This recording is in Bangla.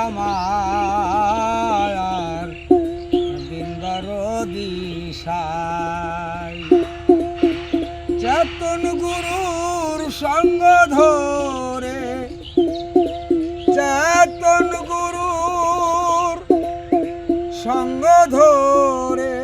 আমার দিন দিশাই চেতন গুরুর সঙ্গ ধরে চেতন গুরুর সঙ্গ ধরে